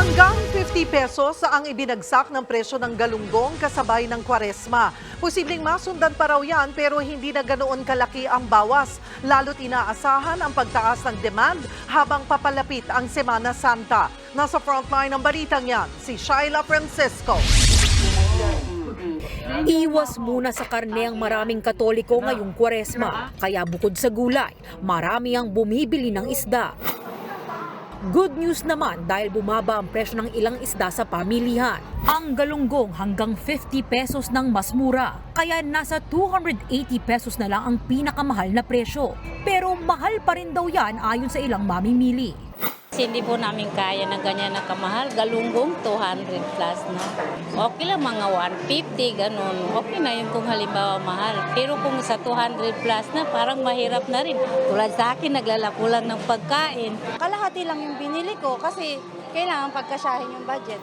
Hanggang 50 pesos ang ibinagsak ng presyo ng galunggong kasabay ng kwaresma. Posibleng masundan pa raw yan pero hindi na ganoon kalaki ang bawas. Lalo't inaasahan ang pagtaas ng demand habang papalapit ang Semana Santa. Nasa frontline ng balitang yan, si Shaila Francisco. Iwas muna sa karne ang maraming katoliko ngayong kwaresma. Kaya bukod sa gulay, marami ang bumibili ng isda. Good news naman dahil bumaba ang presyo ng ilang isda sa pamilihan. Ang galunggong hanggang 50 pesos ng mas mura, kaya nasa 280 pesos na lang ang pinakamahal na presyo. Pero mahal pa rin daw yan ayon sa ilang mamimili. Hindi po namin kaya na ganyan na kamahal. Galunggong 200 plus na. Okay lang mga 150, ganun. Okay na yun kung halimbawa mahal. Pero kung sa 200 plus na, parang mahirap na rin. Tulad sa akin, naglalako lang ng pagkain. kalahati lang yung binili ko kasi kailangan pagkasyahin yung budget.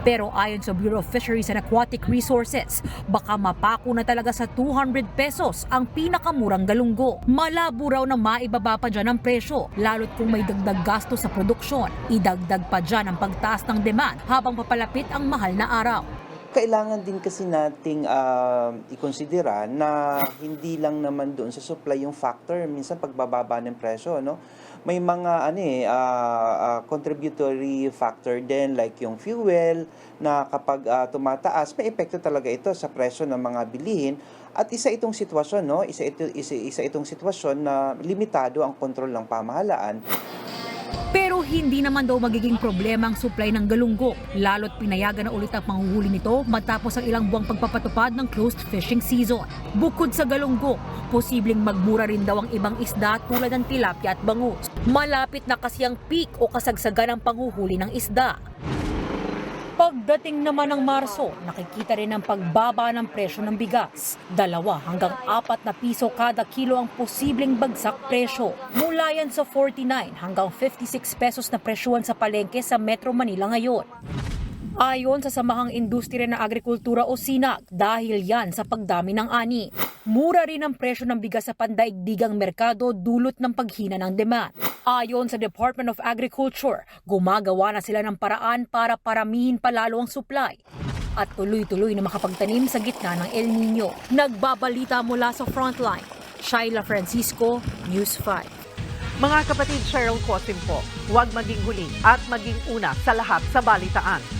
Pero ayon sa Bureau of Fisheries and Aquatic Resources, baka mapako na talaga sa 200 pesos ang pinakamurang galunggo. Malabo raw na maibaba pa dyan ang presyo, lalo't kung may dagdag gasto sa produksyon. Idagdag pa dyan ang pagtaas ng demand habang papalapit ang mahal na araw. Kailangan din kasi nating ah, ikonsidera na hindi lang naman doon sa supply yung factor minsan pagbababa ng presyo no? May mga ano eh ah, ah, contributory factor din like yung fuel na kapag ah, tumataas may epekto talaga ito sa presyo ng mga bilihin. At isa itong sitwasyon no? Isa ito isa, isa itong sitwasyon na limitado ang kontrol ng pamahalaan. Pero hindi naman daw magiging problema ang supply ng galunggo, lalo't pinayagan na ulit ang panguhuli nito matapos ang ilang buwang pagpapatupad ng closed fishing season. Bukod sa galunggo, posibleng magmura rin daw ang ibang isda tulad ng tilapia at bangus. Malapit na kasi ang peak o kasagsagan ng panguhuli ng isda. Pagdating naman ng Marso, nakikita rin ang pagbaba ng presyo ng bigas. Dalawa hanggang apat na piso kada kilo ang posibleng bagsak presyo. Mula yan sa 49 hanggang 56 pesos na presyohan sa palengke sa Metro Manila ngayon. Ayon sa Samahang Industriya ng Agrikultura o SINAG, dahil yan sa pagdami ng ani. Mura rin ang presyo ng bigas sa pandaigdigang merkado dulot ng paghina ng demand. Ayon sa Department of Agriculture, gumagawa na sila ng paraan para paramihin palalo ang supply at tuloy-tuloy na makapagtanim sa gitna ng El Nino. Nagbabalita mula sa Frontline, Shaila Francisco, News 5. Mga kapatid Cheryl Cosim po, huwag maging huli at maging una sa lahat sa balitaan.